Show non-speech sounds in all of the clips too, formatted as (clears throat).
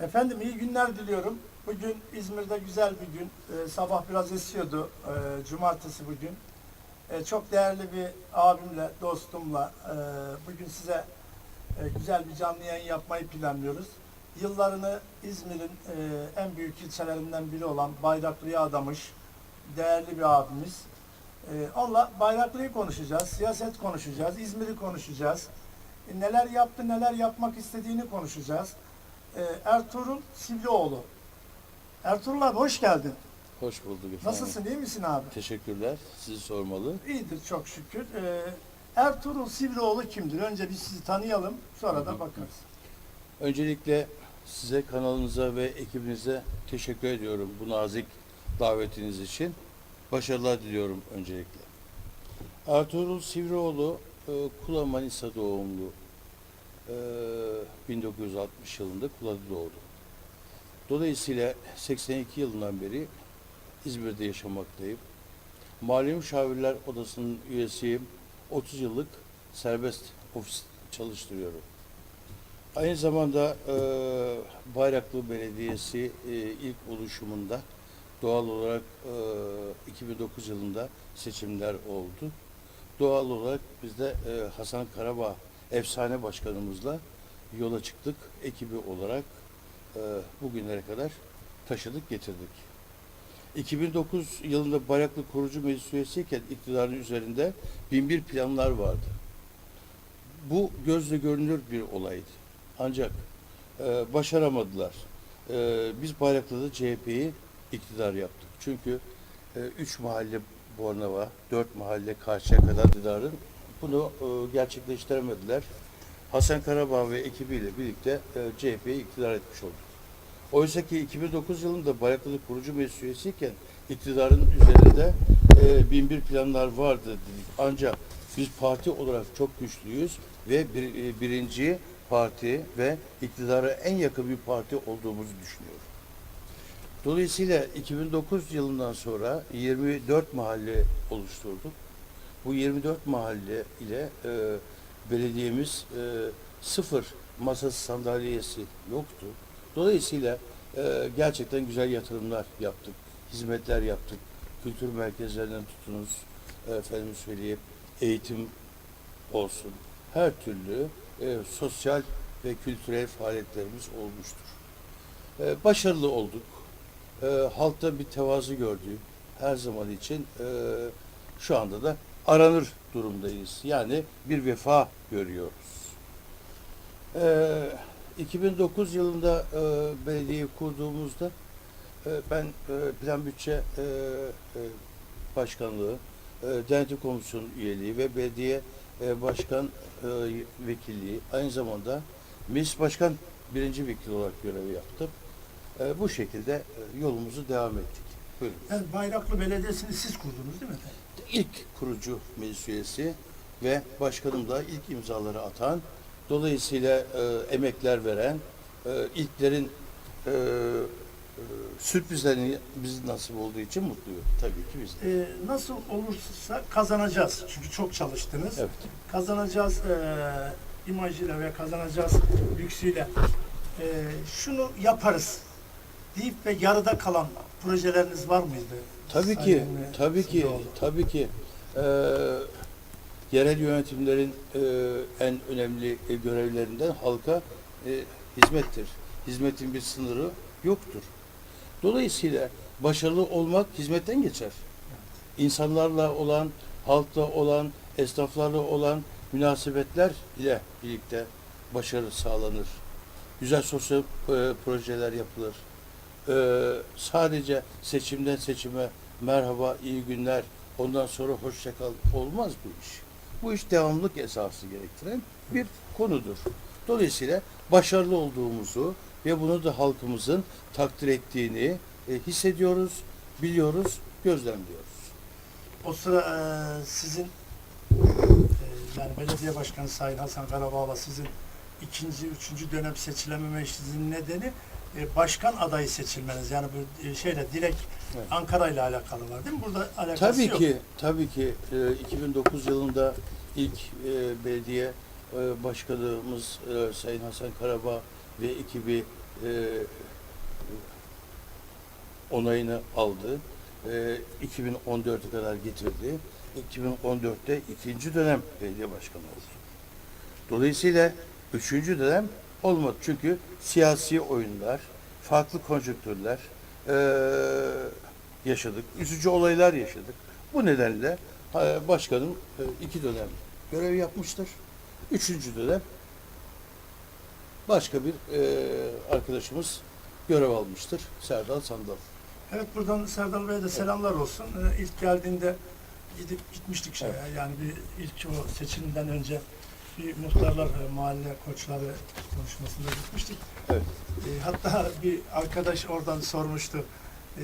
Efendim iyi günler diliyorum. Bugün İzmir'de güzel bir gün. Ee, sabah biraz esiyordu. Ee, cumartesi bugün. Ee, çok değerli bir abimle, dostumla e, bugün size e, güzel bir canlı yayın yapmayı planlıyoruz. Yıllarını İzmir'in e, en büyük ilçelerinden biri olan Bayraklı'ya adamış değerli bir abimiz. Ee, onunla Bayraklı'yı konuşacağız, siyaset konuşacağız, İzmir'i konuşacağız. E, neler yaptı, neler yapmak istediğini konuşacağız. Ee, Ertuğrul Sivrioğlu. Ertuğrul abi hoş geldin. Hoş bulduk efendim. Nasılsın, iyi misin abi? Teşekkürler. Sizi sormalı. İyidir çok şükür. Ee, Ertuğrul Sivrioğlu kimdir? Önce biz sizi tanıyalım, sonra da bakarız. Öncelikle size kanalınıza ve ekibinize teşekkür ediyorum bu nazik davetiniz için. Başarılar diliyorum öncelikle. Ertuğrul Sivrioğlu e, Kula Manisa doğumlu. E, 1960 yılında Kula'da doğdu. Dolayısıyla 82 yılından beri İzmir'de yaşamaktayım. Mali Müşavirler Odası'nın üyesiyim. 30 yıllık serbest ofis çalıştırıyorum. Aynı zamanda e, Bayraklı Belediyesi e, ilk oluşumunda doğal olarak e, 2009 yılında seçimler oldu. Doğal olarak biz de e, Hasan Karabağ efsane başkanımızla yola çıktık. Ekibi olarak e, bugünlere kadar taşıdık getirdik. 2009 yılında Bayraklı Korucu Meclis üyesiyken iktidarın üzerinde binbir planlar vardı. Bu gözle görünür bir olaydı. Ancak e, başaramadılar. E, biz Bayraklı'da CHP'yi iktidar yaptık. Çünkü e, üç mahalle Bornova, dört mahalle karşıya kadar iktidarın bunu e, gerçekleştiremediler. Hasan Karabağ ve ekibiyle birlikte e, CHP'yi iktidar etmiş olduk. Oysa ki 2009 yılında Bayraklı kurucu meclis üyesiyken iktidarın üzerinde e, bin bir planlar vardı dedik. Ancak biz parti olarak çok güçlüyüz ve bir, e, birinci parti ve iktidara en yakın bir parti olduğumuzu düşünüyorum. Dolayısıyla 2009 yılından sonra 24 mahalle oluşturduk. Bu 24 mahalle ile e, belediyemiz e, sıfır masası sandalyesi yoktu. Dolayısıyla e, gerçekten güzel yatırımlar yaptık, hizmetler yaptık. Kültür merkezlerinden tutunuz, efendim söyleyeyim, eğitim olsun. Her türlü e, sosyal ve kültürel faaliyetlerimiz olmuştur. E, başarılı olduk. E, halkta bir tevazu gördük. Her zaman için e, şu anda da aranır durumdayız. Yani bir vefa görüyoruz. E, 2009 yılında e, belediyeyi kurduğumuzda e, ben e, plan bütçe e, e, başkanlığı, e, denetim komisyonu üyeliği ve belediye e, başkan e, vekilliği aynı zamanda meclis başkan birinci vekil olarak görevi yaptım. E, bu şekilde e, yolumuzu devam ettik. Buyurun. Yani Bayraklı Belediyesi'ni siz kurdunuz değil mi efendim? İlk kurucu meclis üyesi ve başkanım da ilk imzaları atan, dolayısıyla e, emekler veren, e, ilklerin e, e, sürprizlerini biz nasip olduğu için mutluyum. Tabii ki biz de. Ee, nasıl olursa kazanacağız. Çünkü çok çalıştınız. Evet. Kazanacağız e, imajıyla ve kazanacağız lüksüyle. E, şunu yaparız deyip ve yarıda kalan projeleriniz var mıydı? Tabii ki, Sayın, e, tabii ki, Sivrioğlu? tabii ki. Ee, yerel yönetimlerin e, en önemli e, görevlerinden halka e, hizmettir. Hizmetin bir sınırı yoktur. Dolayısıyla başarılı olmak hizmetten geçer. İnsanlarla olan, halkla olan, esnaflarla olan münasebetler ile birlikte başarı sağlanır. Güzel sosyal e, projeler yapılır. Ee, sadece seçimden seçime merhaba, iyi günler, ondan sonra hoşça kal olmaz bu iş. Bu iş devamlılık esası gerektiren bir konudur. Dolayısıyla başarılı olduğumuzu ve bunu da halkımızın takdir ettiğini e, hissediyoruz, biliyoruz, gözlemliyoruz. O sıra e, sizin e, yani belediye başkanı Sayın Hasan Karabağ'la sizin ikinci, üçüncü dönem seçilememenizin nedeni e, başkan adayı seçilmeniz. Yani bu e, şeyle direkt Evet. Ankara ile alakalı var değil mi? Burada alakası Tabii yok. ki, tabii ki e, 2009 yılında ilk e, belediye e, başkanımız e, Sayın Hasan Karabağ ve ekibi e, onayını aldı. E, 2014'e kadar getirdi. 2014'te ikinci dönem belediye başkanı oldu. Dolayısıyla üçüncü dönem olmadı. Çünkü siyasi oyunlar, farklı konjonktürler e, yaşadık. Üzücü olaylar yaşadık. Bu nedenle e, başkanım e, iki dönem görev yapmıştır. Üçüncü dönem başka bir e, arkadaşımız görev almıştır. Serdar Sandal. Evet buradan Serdar Bey'e de selamlar olsun. Ee, ilk geldiğinde gidip gitmiştik şeye. Yani bir ilk o seçimden önce bir muhtarlar, mahalle koçları konuşmasında gitmiştik. Evet. E, hatta bir arkadaş oradan sormuştu.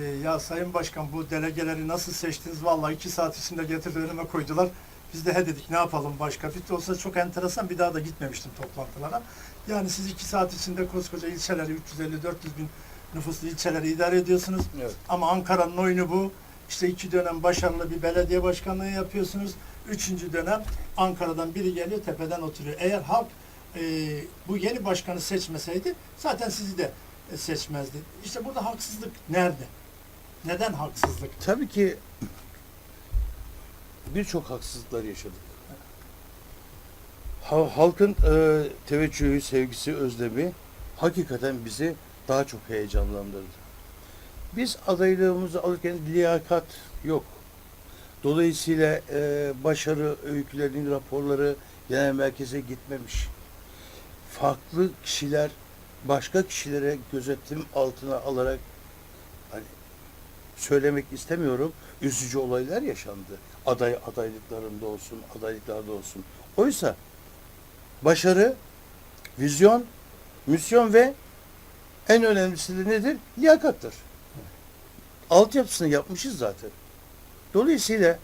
E, ya Sayın Başkan bu delegeleri nasıl seçtiniz? Vallahi iki saat içinde getirdi önüme koydular. Biz de he dedik ne yapalım başka. Bir olsa çok enteresan bir daha da gitmemiştim toplantılara. Yani siz iki saat içinde koskoca ilçeleri 350-400 bin nüfuslu ilçeleri idare ediyorsunuz. Evet. Ama Ankara'nın oyunu bu. İşte iki dönem başarılı bir belediye başkanlığı yapıyorsunuz. Üçüncü dönem Ankara'dan biri geliyor tepeden oturuyor. Eğer halk e, bu yeni başkanı seçmeseydi zaten sizi de e, seçmezdi. İşte burada haksızlık nerede? Neden haksızlık? Tabii ki birçok haksızlıklar yaşadık. Ha- Halkın e, teveccühü, sevgisi, özlemi hakikaten bizi daha çok heyecanlandırdı. Biz adaylığımızı alırken liyakat yok. Dolayısıyla e, başarı öykülerinin raporları genel merkeze gitmemiş. Farklı kişiler başka kişilere gözetim altına alarak hani söylemek istemiyorum. Üzücü olaylar yaşandı. Aday adaylıklarında olsun, adaylıklarda olsun. Oysa başarı, vizyon, misyon ve en önemlisi de nedir? Liyakattır. Altyapısını yapmışız zaten. Dolayısıyla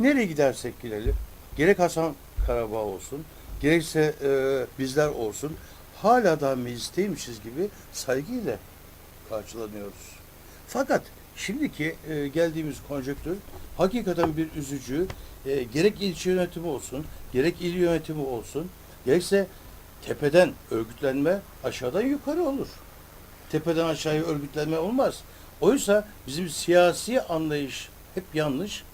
nereye gidersek gidelim, gerek Hasan Karabağ olsun, gerekse e, bizler olsun, hala da meclisteymişiz gibi saygıyla karşılanıyoruz. Fakat şimdiki e, geldiğimiz konjonktür hakikaten bir üzücü. E, gerek ilçe yönetimi olsun, gerek il yönetimi olsun, gerekse tepeden örgütlenme aşağıdan yukarı olur. Tepeden aşağıya örgütlenme olmaz. Oysa bizim siyasi anlayış hep yanlış.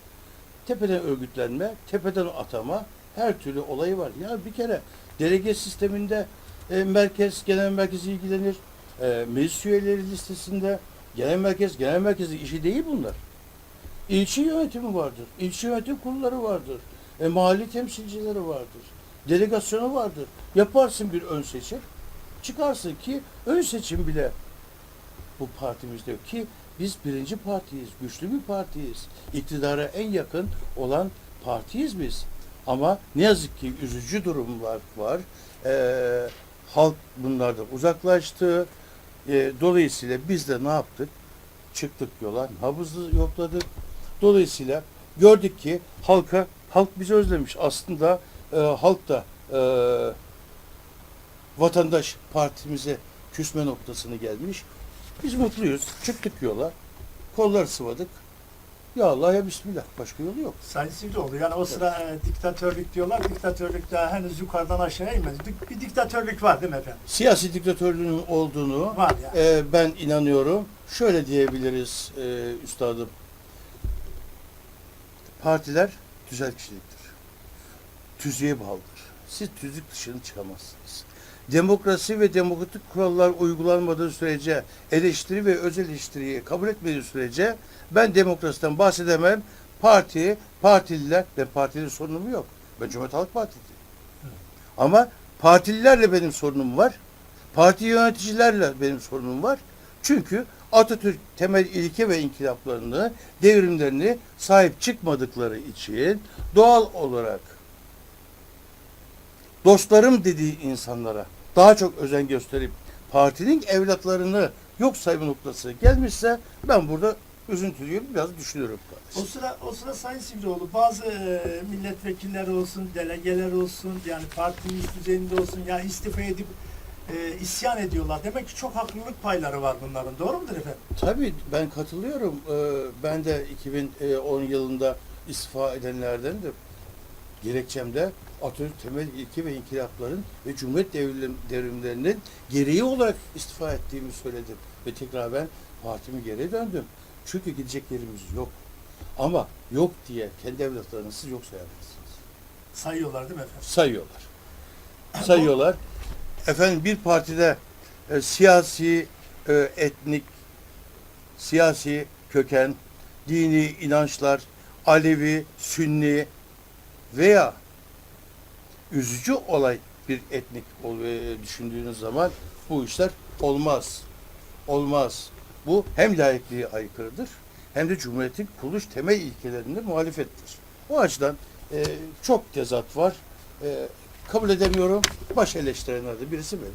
Tepeden örgütlenme, tepeden atama her türlü olayı var. Ya bir kere delege sisteminde e, merkez, genel merkez ilgilenir. E, meclis üyeleri listesinde genel merkez, genel merkezi işi değil bunlar. İlçe yönetimi vardır. İlçe yönetim kurulları vardır. E, mahalli temsilcileri vardır. Delegasyonu vardır. Yaparsın bir ön seçim. Çıkarsın ki ön seçim bile bu partimizde yok ki biz birinci partiyiz, güçlü bir partiyiz. İktidara en yakın olan partiyiz biz. Ama ne yazık ki üzücü durumlar var. Ee, halk bunlardan uzaklaştı. Ee, dolayısıyla biz de ne yaptık? Çıktık yola, nabızı yokladık. Dolayısıyla gördük ki halka, halk bizi özlemiş. Aslında e, halk da e, vatandaş partimize küsme noktasını gelmiş. Biz mutluyuz. Çıktık yola. Kollar sıvadık. Ya Allah ya Bismillah. Başka yolu yok. Sayın Sivrioğlu yani o sıra e, diktatörlük diyorlar. Diktatörlük daha henüz yukarıdan aşağıya inmedi. Bir, bir diktatörlük var değil mi efendim? Siyasi diktatörlüğün olduğunu Var yani. e, ben inanıyorum. Şöyle diyebiliriz e, üstadım. Partiler tüzel kişiliktir. Tüzüğe bağlıdır. Siz tüzük dışına çıkamazsınız. Demokrasi ve demokratik kurallar uygulanmadığı sürece eleştiri ve öz eleştiriyi kabul etmediği sürece ben demokrasiden bahsedemem. Parti, partililer, ben partili sorunum yok. Ben Cumhuriyet Halk Partisi. Ama partililerle benim sorunum var. Parti yöneticilerle benim sorunum var. Çünkü Atatürk temel ilke ve inkılaplarını, devrimlerini sahip çıkmadıkları için doğal olarak dostlarım dediği insanlara daha çok özen gösterip partinin evlatlarını yok sayma noktası gelmişse ben burada üzüntülüyüm biraz düşünüyorum O kardeşim. sıra o sıra Sayın Sivrioğlu bazı e, milletvekilleri olsun, delegeler olsun, yani partimiz düzeyinde olsun ya istifa edip e, isyan ediyorlar. Demek ki çok haklılık payları var bunların. Doğru mudur efendim? Tabii ben katılıyorum. Ee, Ben de 2010 yılında istifa edenlerdendim. Gerekçemde Atatürk temel ilke ve inkılapların ve Cumhuriyet devrim, devrimlerinin gereği olarak istifa ettiğimi söyledim. Ve tekrar ben partime geri döndüm. Çünkü gidecek yerimiz yok. Ama yok diye kendi evlatlarını siz yok sayamazsınız. Sayıyorlar değil mi efendim? Sayıyorlar. (clears throat) Sayıyorlar. Efendim bir partide e, siyasi, e, etnik, siyasi köken, dini inançlar, Alevi, Sünni veya üzücü olay bir etnik e, düşündüğünüz zaman bu işler olmaz. Olmaz. Bu hem layıklığa aykırıdır hem de Cumhuriyet'in kuruluş temel ilkelerine muhalefettir. O açıdan e, çok tezat var. E, kabul edemiyorum. Baş eleştirenlerden birisi benim.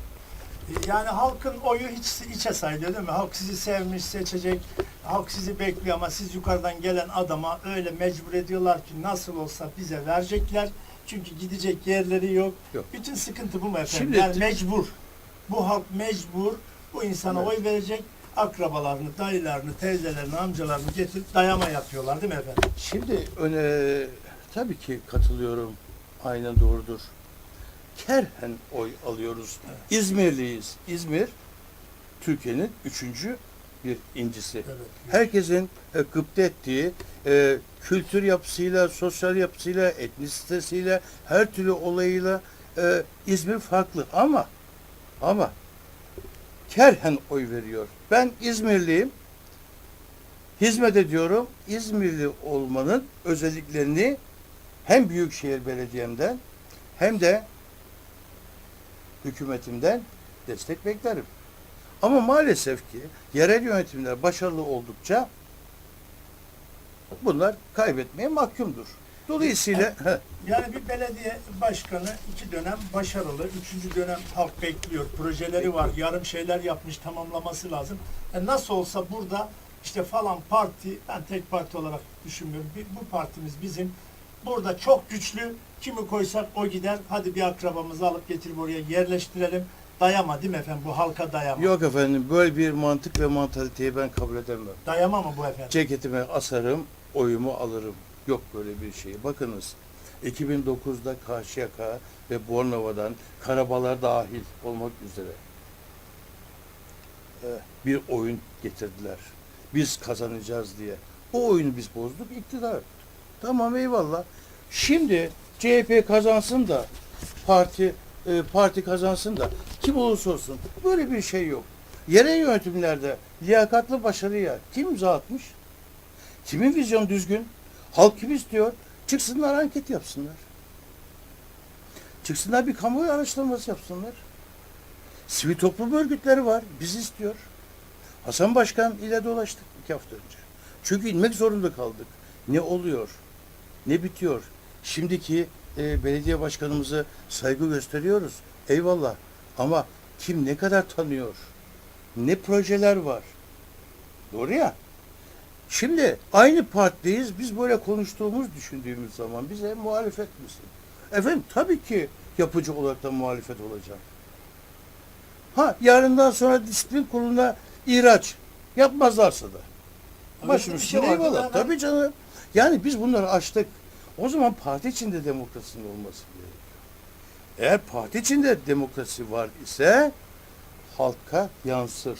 Yani halkın oyu hiç içe sayılıyor değil mi? Halk sizi sevmiş, seçecek. Halk sizi bekliyor ama siz yukarıdan gelen adama öyle mecbur ediyorlar ki nasıl olsa bize verecekler. Çünkü gidecek yerleri yok. Yok. Bütün sıkıntı bu efendim? Şimdi- yani mecbur. Bu halk mecbur. Bu insana oy verecek. Akrabalarını, dayılarını, teyzelerini, amcalarını getirip dayama yapıyorlar değil mi efendim? Şimdi öne tabii ki katılıyorum. Aynen doğrudur. Kerhen oy alıyoruz. İzmirliyiz. İzmir Türkiye'nin üçüncü bir incisi. Evet. Herkesin e, gıpta ettiği e, kültür yapısıyla, sosyal yapısıyla, etnisitesiyle, her türlü olayıyla e, İzmir farklı ama ama kerhen oy veriyor. Ben İzmirliyim. Hizmet ediyorum. İzmirli olmanın özelliklerini hem Büyükşehir Belediye'mden hem de hükümetimden destek beklerim. Ama maalesef ki yerel yönetimler başarılı oldukça bunlar kaybetmeye mahkumdur. Dolayısıyla Yani bir belediye başkanı iki dönem başarılı, üçüncü dönem halk bekliyor. Projeleri var, yarım şeyler yapmış, tamamlaması lazım. E nasıl olsa burada işte falan parti, ben tek parti olarak düşünmüyorum. Bir- Bu partimiz bizim. Burada çok güçlü. Kimi koysak o gider. Hadi bir akrabamızı alıp getirip oraya yerleştirelim. Dayama değil mi efendim? Bu halka dayama. yok efendim böyle bir mantık ve mantaliteyi ben kabul edemem. Dayama mı bu efendim? Ceketime asarım, oyumu alırım. Yok böyle bir şey. Bakınız 2009'da Karşıyaka ve Bornova'dan Karabalar dahil olmak üzere e, bir oyun getirdiler. Biz kazanacağız diye. O oyunu biz bozduk, iktidar. Tamam eyvallah. Şimdi CHP kazansın da parti e, parti kazansın da kim olursa olsun böyle bir şey yok. Yerel yönetimlerde liyakatlı başarıya kim imza atmış? Kimin vizyonu düzgün? Halk kim istiyor? Çıksınlar anket yapsınlar. Çıksınlar bir kamuoyu araştırması yapsınlar. Sivil toplum örgütleri var. Biz istiyor. Hasan Başkan ile dolaştık iki hafta önce. Çünkü inmek zorunda kaldık. Ne oluyor? Ne bitiyor? Şimdiki e, belediye başkanımızı saygı gösteriyoruz. Eyvallah. Ama kim ne kadar tanıyor? Ne projeler var? Doğru ya. Şimdi aynı partideyiz. Biz böyle konuştuğumuz düşündüğümüz zaman bize muhalefet misin? Efendim tabii ki yapıcı olarak da muhalefet olacağım. Ha yarından sonra disiplin kuruluna ihraç yapmazlarsa da. Başım bir üstüne şey eyvallah. Tabii canım. Yani biz bunları açtık. O zaman parti içinde demokrasinin olması gerekiyor. Eğer parti içinde demokrasi var ise halka yansır.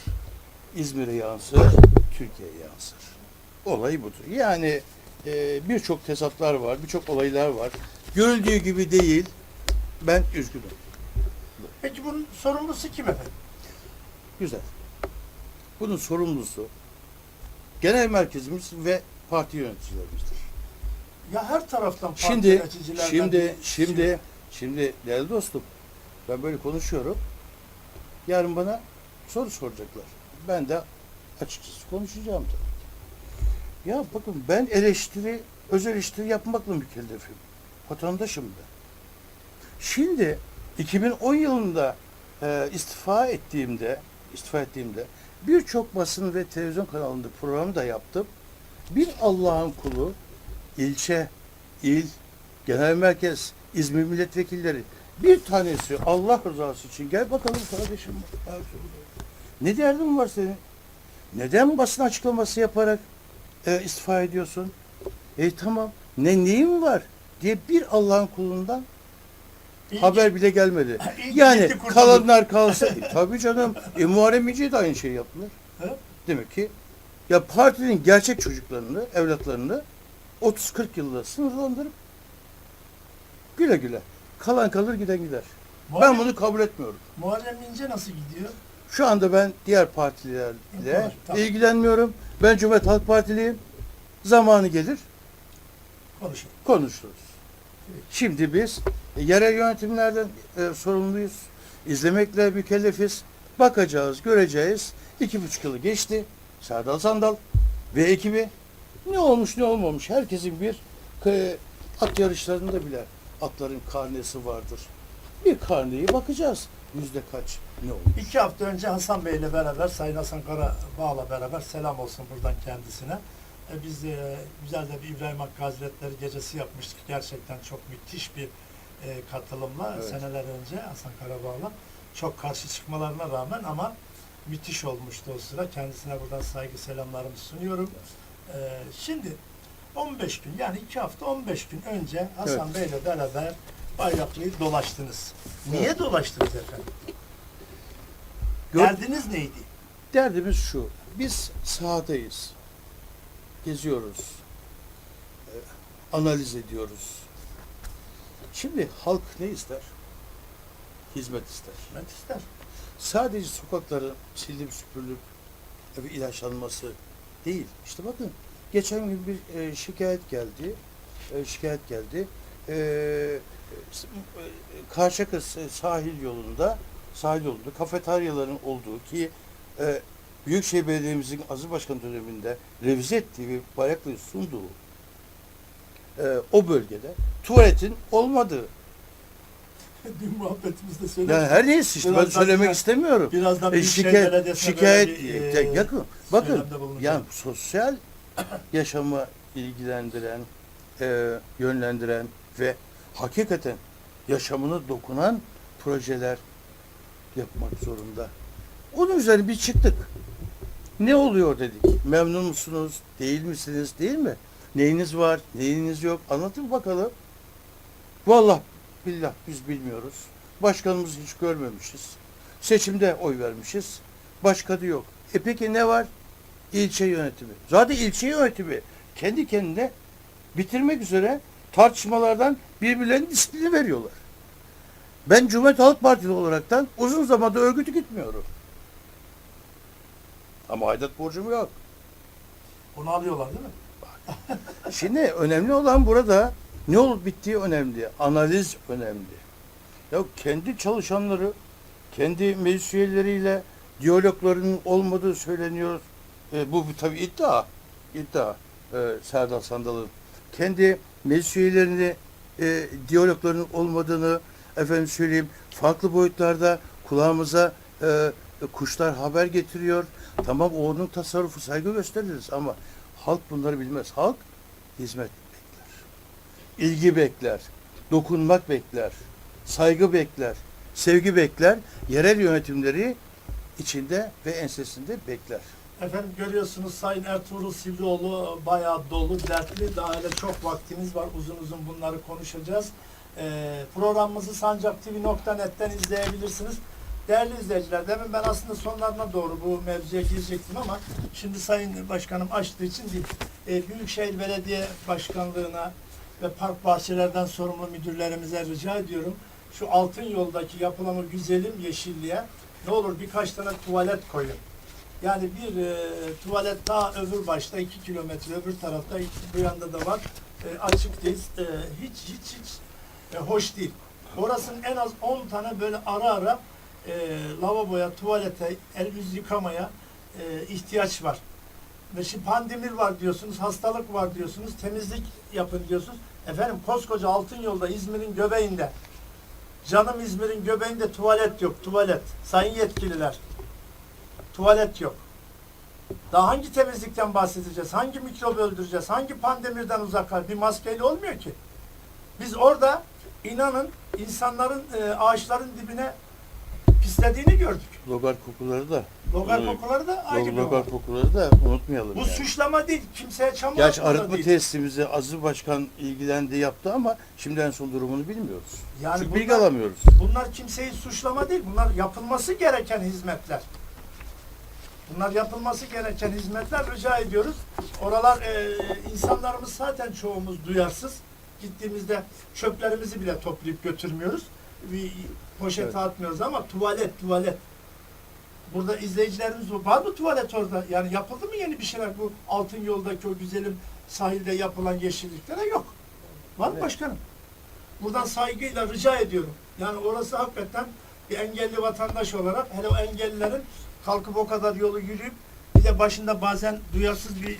İzmir'e yansır, Türkiye'ye yansır. Olay budur. Yani e, birçok tezatlar var, birçok olaylar var. Görüldüğü gibi değil. Ben üzgünüm. Peki bunun sorumlusu kim efendim? Güzel. Bunun sorumlusu genel merkezimiz ve parti yöneticilerimizdir. Ya her taraftan Şimdi, yöneticilerden şimdi, bir- şimdi, şimdi değerli dostum, ben böyle konuşuyorum. Yarın bana soru soracaklar. Ben de açıkçası konuşacağım tabii. Ya bakın ben eleştiri, öz eleştiri yapmakla mükellefim. Vatandaşım ben. Şimdi 2010 yılında e, istifa ettiğimde, istifa ettiğimde birçok basın ve televizyon kanalında program da yaptım. Bir Allah'ın kulu ilçe, il, genel merkez, İzmir milletvekilleri bir tanesi Allah rızası için gel bakalım kardeşim. Ne derdin var senin? Neden basın açıklaması yaparak e, istifa ediyorsun? E tamam. Ne neyin var diye bir Allah'ın kulundan İlk- Haber bile gelmedi. İlk Yani kalanlar kalsa e, tabii canım. E, Muharrem İnce'ye de aynı şeyi yaptılar. He? Demek ki ya partinin gerçek çocuklarını, evlatlarını 30-40 yılda sınırlandırıp güle güle. Kalan kalır giden gider. Ben Muharrem, bunu kabul etmiyorum. Muharrem İnce nasıl gidiyor? Şu anda ben diğer partilerle tamam. ilgilenmiyorum. Ben Cumhuriyet Halk Partiliyim. Zamanı gelir Konuşalım. konuşuruz. Şimdi biz e, yerel yönetimlerden e, sorumluyuz. İzlemekle mükellefiz. Bakacağız, göreceğiz. İki buçuk yılı geçti. Serdal Sandal ve ekibi ne olmuş ne olmamış. Herkesin bir at yarışlarında bile atların karnesi vardır. Bir karneyi bakacağız. Yüzde kaç ne olmuş. İki hafta önce Hasan Bey ile beraber, Sayın Hasan Karabağ'la beraber selam olsun buradan kendisine. E, biz e, güzel de bir İbrahim Hakkı Hazretleri gecesi yapmıştık. Gerçekten çok müthiş bir e, katılımla Evet. seneler önce Hasan Karabağ'la. Çok karşı çıkmalarına rağmen ama müthiş olmuştu o sıra. Kendisine buradan saygı selamlarımı sunuyorum. E, şimdi 15 gün yani iki hafta 15 gün önce Hasan Bey ile beraber Bayraklı'yı dolaştınız. Niye Evet. dolaştınız efendim? Gör- Derdiniz neydi? Derdimiz şu. Biz sahadayız. Geziyoruz. e, Analiz ediyoruz. Şimdi halk ne ister? Hizmet ister. Hizmet ister. Sadece sokakların silip süpürülüp ilaçlanması değil. İşte bakın geçen gün bir e, şikayet geldi. E, şikayet geldi. E, e, Karşıyaka s- sahil yolunda sahil yolunda kafeteryaların olduğu ki e, Büyükşehir Belediye'mizin Aziz Başkan döneminde revize ettiği ve Bayraklı'yı sunduğu e, o bölgede tuvaletin olmadığı. (laughs) Dün muhabbetimizde söyledik. Yani her neyse işte ben söylemek yine- istemiyorum. Birazdan E, Büyükşehir şikayet, bir, ya- e, yakın. Bakın yani sosyal (coughs) yaşamı ilgilendiren, e, yönlendiren ve hakikaten yaşamına dokunan projeler yapmak zorunda. Onun üzerine bir çıktık. Ne oluyor dedik. Memnun musunuz? Değil misiniz? Değil mi? Neyiniz var? Neyiniz yok? Anlatın bakalım. Vallahi billah biz bilmiyoruz. Başkanımızı hiç görmemişiz. Seçimde oy vermişiz. Başkanı yok. E peki ne var? İlçe yönetimi. Zaten ilçe yönetimi kendi kendine bitirmek üzere tartışmalardan birbirlerine disiplini veriyorlar. Ben Cumhuriyet Halk Partili olaraktan uzun zamandır örgütü gitmiyorum. Ama aidat borcum yok. Onu alıyorlar değil mi? Şimdi önemli olan burada ne olup bittiği önemli. Analiz önemli. Ya kendi çalışanları, kendi meclis üyeleriyle diyaloglarının olmadığı söyleniyor. E, bu bir tabii iddia. İddia. E, Serdar Sandal'ın. Kendi meclis üyelerini e, diyaloglarının olmadığını efendim söyleyeyim farklı boyutlarda kulağımıza e, kuşlar haber getiriyor. Tamam onun tasarrufu saygı gösteririz ama halk bunları bilmez. Halk hizmet. İlgi bekler. Dokunmak bekler. Saygı bekler. Sevgi bekler. Yerel yönetimleri içinde ve ensesinde bekler. Efendim görüyorsunuz Sayın Ertuğrul Sivrioğlu bayağı dolu, dertli. Daha öyle çok vaktimiz var. Uzun uzun bunları konuşacağız. Ee, programımızı sancakTV.net'ten izleyebilirsiniz. Değerli izleyiciler, demin ben aslında sonlarına doğru bu mevzuya girecektim ama şimdi Sayın Başkanım açtığı için değil. Ee, Büyükşehir Belediye Başkanlığı'na ve park bahçelerden sorumlu müdürlerimize rica ediyorum. Şu altın yoldaki yapılanı güzelim yeşilliğe ne olur birkaç tane tuvalet koyun. Yani bir e, tuvalet daha öbür başta iki kilometre öbür tarafta iki- bu yanda da var. E, açık değil. E, hiç hiç hiç e, hoş değil. Orasının en az 10 tane böyle ara ara e, lavaboya, tuvalete, el yüz yıkamaya e, ihtiyaç var. Ve şimdi pandemi var diyorsunuz, hastalık var diyorsunuz, temizlik yapın diyorsunuz. Efendim koskoca Altın Yolda İzmir'in göbeğinde, canım İzmir'in göbeğinde tuvalet yok, tuvalet. Sayın yetkililer, tuvalet yok. Daha hangi temizlikten bahsedeceğiz? Hangi mikrobu öldüreceğiz? Hangi pandemiden uzak Bir maskeyle olmuyor ki. Biz orada inanın insanların e, ağaçların dibine pislediğini gördük. Logar kokuları da. Logar kokuları da Log- bir Logar olay. kokuları da unutmayalım Bu yani. suçlama değil. Kimseye çamur Gerçi atma da arıtma değil. tesisimizi Aziz Başkan ilgilendi yaptı ama şimdi en son durumunu bilmiyoruz. Yani Çünkü bunlar- bilgi alamıyoruz. Bunlar kimseyi suçlama değil. Bunlar yapılması gereken hizmetler. Bunlar yapılması gereken hizmetler rica ediyoruz. Oralar e, insanlarımız zaten çoğumuz duyarsız. Gittiğimizde çöplerimizi bile toplayıp götürmüyoruz. Bir poşete Evet. atmıyoruz ama tuvalet tuvalet. Burada izleyicilerimiz var. Mı tuvalet orada? Yani yapıldı mı yeni bir şeyler? Bu altın yoldaki o güzelim sahilde yapılan yeşilliklere yok. Var mı Evet. başkanım? Buradan saygıyla rica ediyorum. Yani orası hakikaten bir engelli vatandaş olarak hele o engellilerin kalkıp o kadar yolu yürüyüp bir de başında bazen duyarsız bir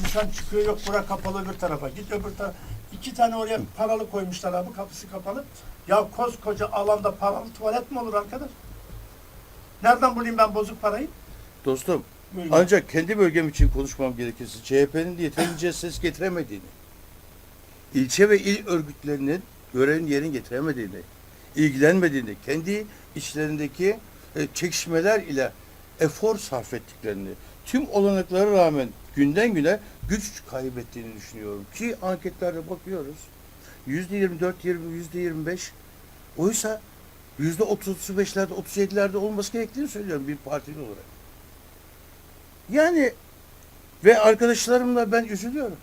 insan çıkıyor yok bura kapalı öbür tarafa git öbür tarafa. İki tane oraya paralı koymuşlar abi kapısı kapalı. Ya koskoca alanda paralı tuvalet mi olur arkadaş? Nereden bulayım ben bozuk parayı? Dostum Buyurun. ancak kendi bölgem için konuşmam gerekirse CHP'nin yeterince ses getiremediğini, ilçe ve il örgütlerinin görevin yerin getiremediğini, ilgilenmediğini, kendi içlerindeki e, çekişmeler ile efor sarf ettiklerini, tüm olanaklara rağmen günden güne güç kaybettiğini düşünüyorum. Ki anketlerde bakıyoruz. Yüzde 24, 20, yüzde 25. Oysa yüzde 35'lerde, 37'lerde olması gerektiğini söylüyorum bir partili olarak. Yani ve arkadaşlarımla ben üzülüyorum.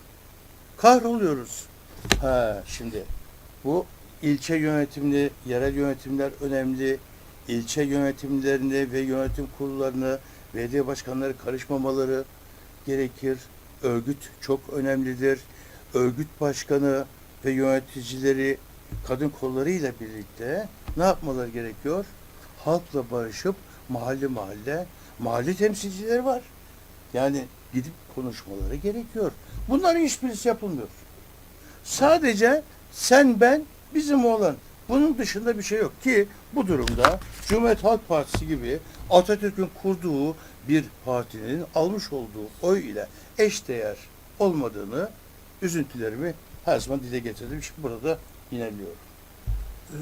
Kahroluyoruz. Ha şimdi bu ilçe yönetimli, yerel yönetimler önemli. İlçe yönetimlerini ve yönetim kurullarını belediye başkanları karışmamaları gerekir. Örgüt çok önemlidir. Örgüt başkanı ve yöneticileri kadın kollarıyla birlikte ne yapmaları gerekiyor? Halkla barışıp mahalle mahalle mahalle temsilcileri var. Yani gidip konuşmaları gerekiyor. Bunların hiçbirisi yapılmıyor. Sadece sen ben bizim olan. Bunun dışında bir şey yok ki bu durumda Cumhuriyet Halk Partisi gibi Atatürk'ün kurduğu bir partinin almış olduğu oy ile eşdeğer olmadığını üzüntülerimi her zaman dile getirdim. Şimdi burada yineliyorum. Ee,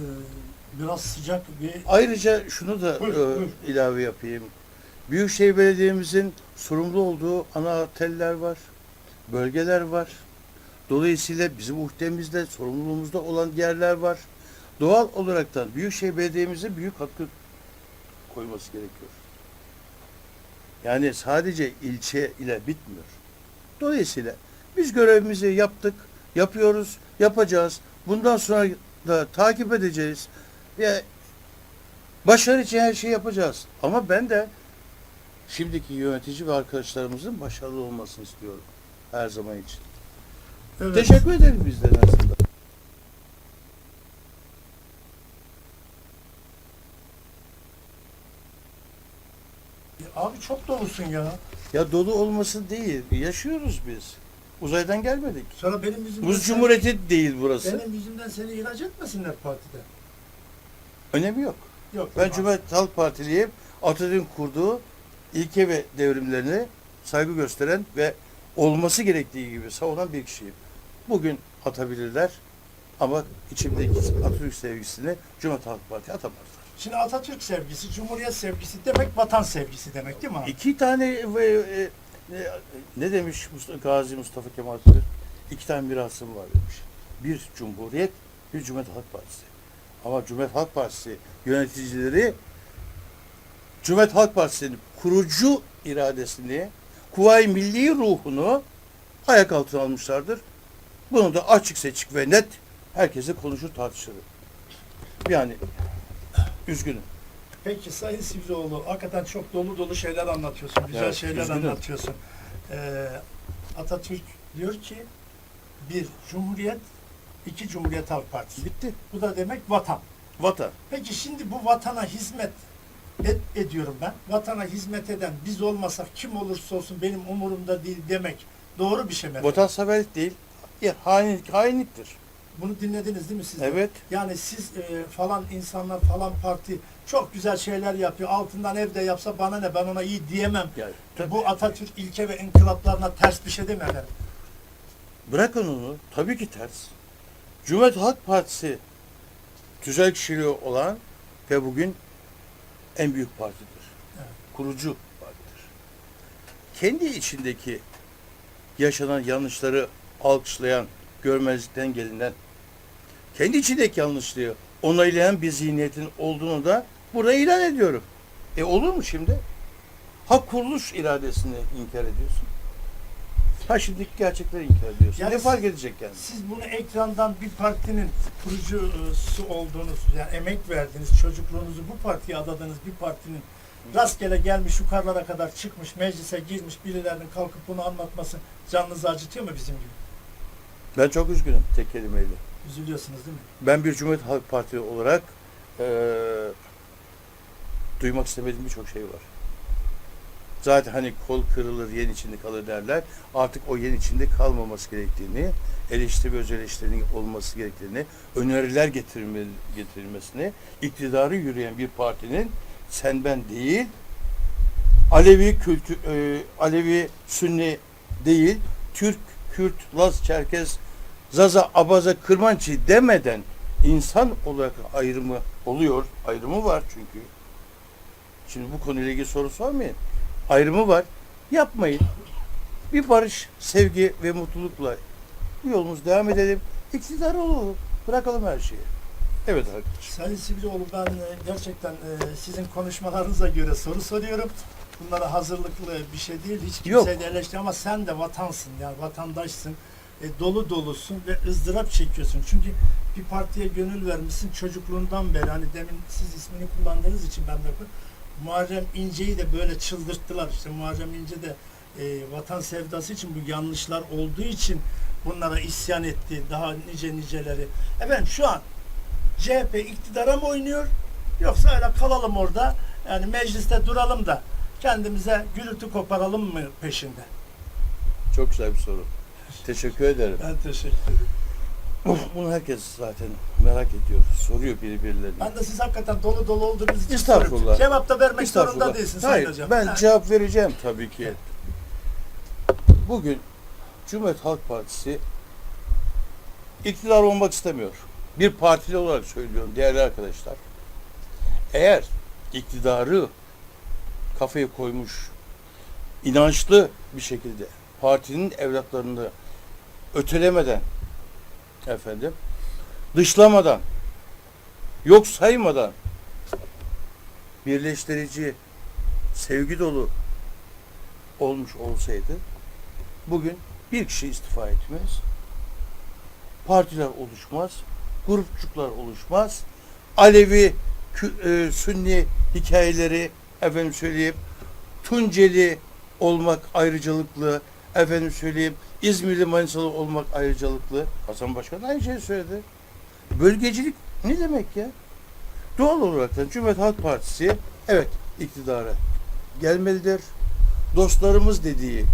biraz sıcak bir Ayrıca şunu da Buyur, e, buyur. ilave yapayım. Büyükşehir Belediye'mizin sorumlu olduğu ana teller var, bölgeler var. Dolayısıyla bizim uhdemizde, sorumluluğumuzda olan yerler var. Doğal olaraktan Büyükşehir Belediye'mize büyük katkı koyması gerekiyor. Yani sadece ilçe ile bitmiyor. Dolayısıyla biz görevimizi yaptık, yapıyoruz, yapacağız. Bundan sonra da takip edeceğiz. Ve başarı için her şeyi yapacağız. Ama ben de şimdiki yönetici ve arkadaşlarımızın başarılı olmasını istiyorum. Her zaman için. evet. Teşekkür ederim bizden aslında. Abi çok dolusun ya. Ya dolu olması değil. Yaşıyoruz biz. Uzaydan gelmedik. Sonra benim yüzümden Muz Cumhuriyeti değil burası. benim yüzümden seni ihraç etmesinler partiden. Önemi yok. Yok. Ben Cumhuriyet Halk Partiliyim. Atatürk'ün kurduğu ilke ve devrimlerine saygı gösteren ve olması gerektiği gibi savunan bir kişiyim. Bugün atabilirler ama içimdeki Atatürk sevgisini Cumhuriyet Halk Parti atamazlar. Şimdi Atatürk sevgisi, Cumhuriyet sevgisi demek vatan sevgisi demek değil mi? İki tane ve e, e, ne demiş Mustafa, Gazi Mustafa Kemal Atatürk? İki tane mirasım var demiş. Bir Cumhuriyet, bir Cumhuriyet Halk Partisi. Ama Cumhuriyet Halk Partisi yöneticileri Cumhuriyet Halk Partisi'nin kurucu iradesini, Kuvayi Milli ruhunu ayak altına almışlardır. Bunu da açık seçik ve net herkese konuşur tartışır. Yani üzgünüm. Peki Sayın Sivrioğlu, hakikaten çok dolu dolu şeyler anlatıyorsun, güzel Evet, şeyler üzgünüm. anlatıyorsun. Ee, Atatürk diyor ki, bir Cumhuriyet, iki Cumhuriyet Halk Partisi. Bitti. Bu da demek vatan. Vatan. Peki şimdi bu vatana hizmet et, ediyorum ben. Vatana hizmet eden biz olmasak kim olursa olsun benim umurumda değil demek doğru bir şey mi? efendim? Vatanseverlik değil, ya, hainlik, hainliktir. Bunu dinlediniz değil mi siz? de? Evet. Yani siz e, falan insanlar falan parti çok güzel şeyler yapıyor. Altından evde yapsa bana ne ben ona iyi diyemem. Yani, tabii. Bu Atatürk ilke ve inkılaplarına ters bir şey değil mi efendim? Bırakın onu. Tabii ki ters. Cumhuriyet Halk Partisi tüzel kişiliği olan ve bugün en büyük partidir. Evet. Kurucu partidir. Kendi içindeki yaşanan yanlışları alkışlayan, görmezlikten gelinen, kendi içindeki yanlışlığı onaylayan bir zihniyetin olduğunu da burada ilan ediyorum. E olur mu şimdi? Ha kuruluş iradesini inkar ediyorsun. Ha şimdiki gerçekleri inkar ediyorsun. Yani ne fark edecek yani? Siz bunu ekrandan bir partinin kurucusu olduğunuz, yani emek verdiğiniz, çocukluğunuzu bu partiye adadığınız bir partinin rastgele gelmiş yukarılara kadar çıkmış, meclise girmiş birilerinin kalkıp bunu anlatması canınızı acıtıyor mu bizim gibi? Ben çok üzgünüm tek kelimeyle. Üzülüyorsunuz değil mi? Ben bir Cumhuriyet Halk Partisi olarak eee, duymak istemediğim birçok şey var. Zaten hani kol kırılır, yen içinde kalır derler. Artık o yen içinde kalmaması gerektiğini, eleştiri ve öz eleştirinin olması gerektiğini, öneriler getirilme, getirilmesini, iktidarı yürüyen bir partinin sen ben değil, Alevi kültü, eee, Alevi Sünni değil, Türk, Kürt, Laz, Çerkez, Zaza, Abaza, Kırmançı demeden insan olarak ayrımı oluyor. Ayrımı var çünkü. Şimdi bu konuyla ilgili soru sormayın. Ayrımı var. Yapmayın. Bir barış, sevgi ve mutlulukla yolumuz devam edelim. İktidar olalım. Bırakalım her şeyi. Evet arkadaşlar. Sayın Sivilioğlu ben e, gerçekten e, sizin konuşmalarınıza göre soru soruyorum. Bunlara hazırlıklı bir şey değil. Hiç kimseyi de eleştir ama sen de vatansın yani vatandaşsın. E, dolu dolusun ve ızdırap çekiyorsun. Çünkü bir partiye gönül vermişsin çocukluğundan beri. Hani demin siz ismini kullandığınız için ben de Muharrem İnce'yi de böyle çıldırttılar. İşte Muharrem İnce de e, vatan sevdası için bu yanlışlar olduğu için bunlara isyan etti. Daha nice niceleri. Efendim şu an CHP iktidara mı oynuyor yoksa öyle kalalım orada yani mecliste duralım da kendimize gürültü koparalım mı peşinde? Çok güzel bir soru. Teşekkür ederim. Ben teşekkür ederim. Bunu herkes zaten merak ediyor. Soruyor birbirlerine. Ben de siz hakikaten dolu dolu olduğunuz için Estağfurullah. soruyorum. Cevap da vermek zorunda değilsin Sayın Hayır, Hocam. ben Ha, cevap vereceğim tabii ki. Bugün Cumhuriyet Halk Partisi iktidar olmak istemiyor. Bir partili olarak söylüyorum değerli arkadaşlar. Eğer iktidarı kafaya koymuş, inançlı bir şekilde partinin evlatlarını ötelemeden, efendim, dışlamadan, yok saymadan birleştirici, sevgi dolu olmuş olsaydı bugün bir kişi istifa etmez. Partiler oluşmaz. Grupçuklar oluşmaz. Alevi, e, Sünni hikayeleri efendim söyleyeyim Tunceli olmak ayrıcalıklı efendim söyleyeyim İzmirli Manisalı olmak ayrıcalıklı. Hasan Başkan aynı şeyi söyledi. Bölgecilik ne demek ya? Doğal olarak da Cumhuriyet Halk Partisi evet iktidara gelmelidir. Dostlarımız dediği,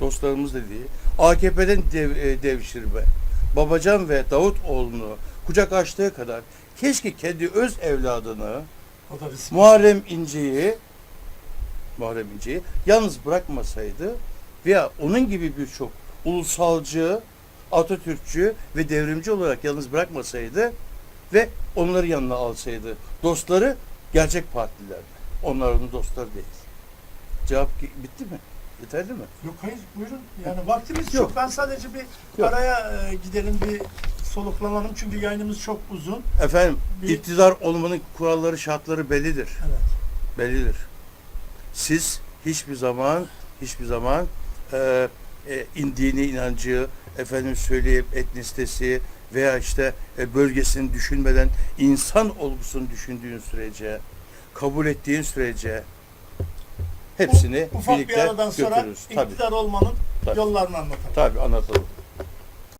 dostlarımız dediği AKP'den dev, e, devşirme, Babacan ve Davutoğlu'nu kucak açtığı kadar keşke kendi öz evladını. Muharrem İnce'yi Muharrem İnce'yi yalnız bırakmasaydı veya onun gibi birçok ulusalcı, Atatürkçü ve devrimci olarak yalnız bırakmasaydı ve onları yanına alsaydı. Dostları gerçek partililerdi. Onlar onun dostları değil. Cevap bitti mi? Yeterli mi? Yok hayır buyurun. Yani vaktimiz Yok. çok. Ben sadece bir Yok. araya e, gidelim bir soluklanalım çünkü yayınımız çok uzun. Efendim Bir- iktidar olmanın kuralları, şartları bellidir. Evet. bellidir. Siz hiçbir zaman hiçbir zaman e, e, in- dini inancı, efendim söyleyeyim etnisitesi veya işte e, bölgesini düşünmeden insan olgusunu düşündüğün sürece, kabul ettiğin sürece hepsini U- ufak bir birlikte aradan sonra götürürüz. Tabii, iktidar olmanın Tabii. yollarını anlatalım. tabii anlatalım.